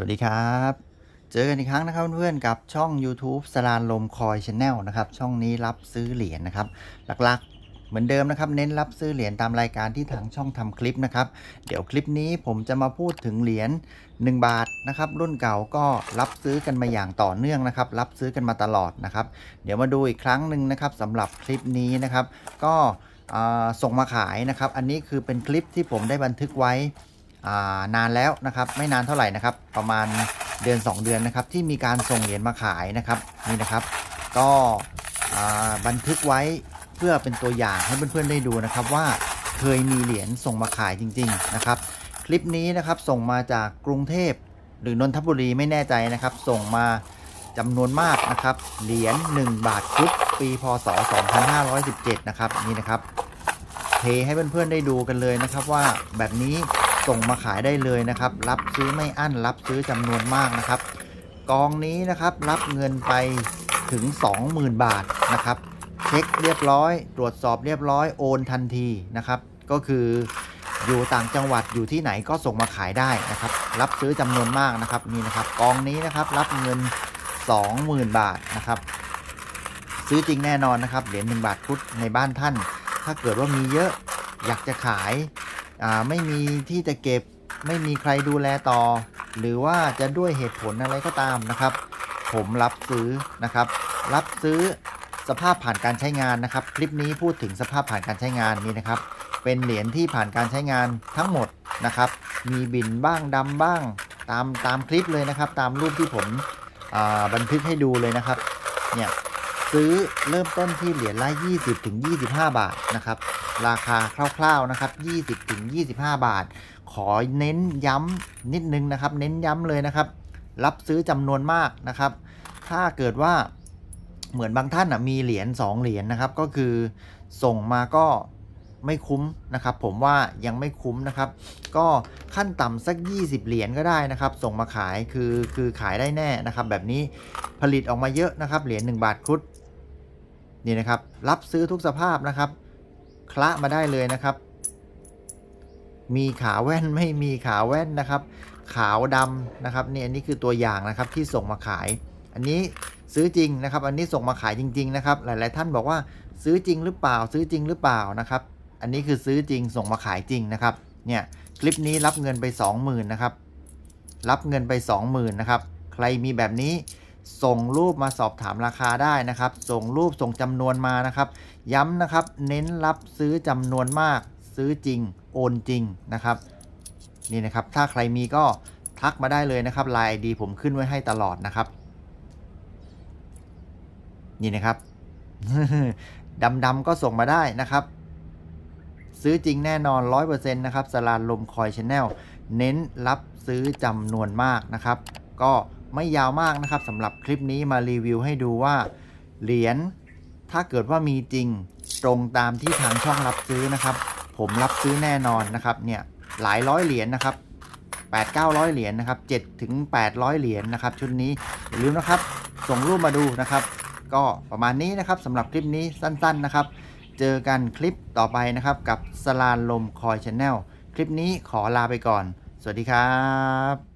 สวัสดีครับ เจอกันอีกครั้งนะครับเพื่อนๆกับช่อง YouTube สลานลมคอยชาแนลนะครับ ช่องนี้รับซื้อเหรียญนะครับ หลักๆ เหมือนเดิมนะครับ เน้นรับซื้อเหรียญตามรายการที่ทางช่องทำคลิปนะครับ เดี๋ยวคลิปนี้ผมจะมาพูดถึงเหรียญ1 บาทนะครับ รุ่นเก่าก็รับซื้อกันมาอย่างต่อเนื่องนะครับ รับซื้อกันมาตลอดนะครับ เดี๋ยวมาดูอีกครั้งหนึ่งนะครับสำหรับคลิปนี้นะครับ ก็ส่งมาขายนะครับ อันนี้คือเป็นคลิปที่ผมได้บันทึกไว้านานแล้วนะครับไม่นานเท่าไหร่นะครับ ประมาณเดือน 2 เดือนนะครับ ที่มีการส่งเหรียญมาขายนะครับนี่นะครับ ก็บันทึกไว้เพื่อเป็นตัวอย่างให้เพื่อนๆได้ดูนะครับว่าเคยมีเหรียญส่งมาขายจริง ๆนะครับ คลิปนี้นะครับส่งมาจากกรุงเทพหรือนนทบุรีไม่แน่ใจนะครับ ส่งมาจำนวนมากนะครับเหรียญ1บาทครุฑปีพศ 2517 นะครับนี่นะครับเทให้เพื่อนๆได้ดูกันเลยนะครับว่าแบบนี้ ส่งมาขายได้เลยนะครับ รับซื้อไม่อั้น รับซื้อจำนวนมากนะครับ กองนี้นะครับรับเงินไปถึง 20,000 บาทนะครับ เช็คเรียบร้อย ตรวจสอบเรียบร้อยโอนทันทีนะครับ ก็คืออยู่ต่างจังหวัดอยู่ที่ไหนก็ส่งมาขายได้นะครับ รับซื้อจำนวนมากนะครับนี่นะครับ กองนี้นะครับรับเงิน 20,000 บาทนะครับ ซื้อจริงแน่นอนนะครับเหรียญ1บาทพุทธในบ้านท่าน ถ้าเกิดว่ามีเยอะอยากจะขาย อ่าไม่มีที่จะเก็บ ไม่มีใครดูแลต่อ หรือว่าจะด้วยเหตุผลอะไรก็ตามนะครับ ผมรับซื้อนะครับ รับซื้อสภาพผ่านการใช้งานนะครับ คลิปนี้พูดถึงสภาพผ่านการใช้งานนี่นะครับ เป็นเหรียญที่ผ่านการใช้งานทั้งหมดนะครับ มีบินบ้างดำบ้าง ตามตามคลิปเลยนะครับ ตามรูปที่ผมบันทึกให้ดูเลยนะครับ เนี่ย ซื้อเริ่มต้นที่เหรียญละ 20ถึง25 บาทนะครับ ราคาคร่าวๆนะครับ 20ถึง25 บาท ขอเน้นย้ำนิดนึงนะครับ เน้นย้ำเลยนะครับ รับซื้อจำนวนมากนะครับ ถ้าเกิดว่าเหมือนบางท่านนะมีเหรียญ2เหรียญนะครับ ก็คือส่งมาก็ ไม่คุ้มนะครับ ผมว่ายังไม่คุ้มนะครับ ก็ขั้นต่ำสัก 20 เหรียญก็ได้นะครับ ส่งมาขายคือคือขายได้แน่นะครับ แบบนี้ผลิตออกมาเยอะนะครับ เหรียญ1บาทครุฑนี่นะครับ รับซื้อทุกสภาพนะครับคละมาได้เลยนะครับ มีขาแว่นไม่มีขาแว่นนะครับ ขาวดำนะครับนี่อันนี้คือตัวอย่างนะครับที่ส่งมาขาย อันนี้ซื้อจริงนะครับ อันนี้ส่งมาขายจริง ๆ นะครับ หลาย ๆ ท่านบอกว่าซื้อจริงหรือเปล่าซื้อจริงหรือเปล่านะครับ อันนี้คือซื้อจริงส่งมาขายจริงนะครับ เนี่ยคลิปนี้รับเงินไป 20,000นะครับ รับเงินไป 20,000นะครับ ใครมีแบบนี้ส่งรูปมาสอบถามราคาได้นะครับ ส่งรูปส่งจำนวนมานะครับ ย้ำนะครับ เน้นรับซื้อจำนวนมาก ซื้อจริง โอนจริงนะครับ นี่นะครับ ถ้าใครมีก็ทักมาได้เลยนะครับไลน์ดีผมขึ้นไว้ให้ตลอดนะครับ นี่นะครับดำๆก็ส่งมาได้นะครับ ซื้อจริงแน่นอน 100%นะครับสลานลมคอยชาแนลเน้นรับซื้อจำนวนมากนะครับ ก็ไม่ยาวมากนะครับสำหรับคลิปนี้มารีวิวให้ดูว่า เหรียญถ้าเกิดว่ามีจริงตรงตามที่ทางช่องรับซื้อนะครับ ผมรับซื้อแน่นอนนะครับเนี่ยหลายร้อยเหรียญนะครับ8 900 เหรียญนะครับ7ถึง800 เหรียญนะครับ ชุดนี้อย่าลืมนะครับส่งรูปมาดูนะครับ ก็ประมาณนี้นะครับสำหรับคลิปนี้สั้น ๆนะครับ เจอกันคลิปต่อไปนะครับ กับสลานลมคอยชาแนลคลิปนี้ขอลาไปก่อน สวัสดีครับ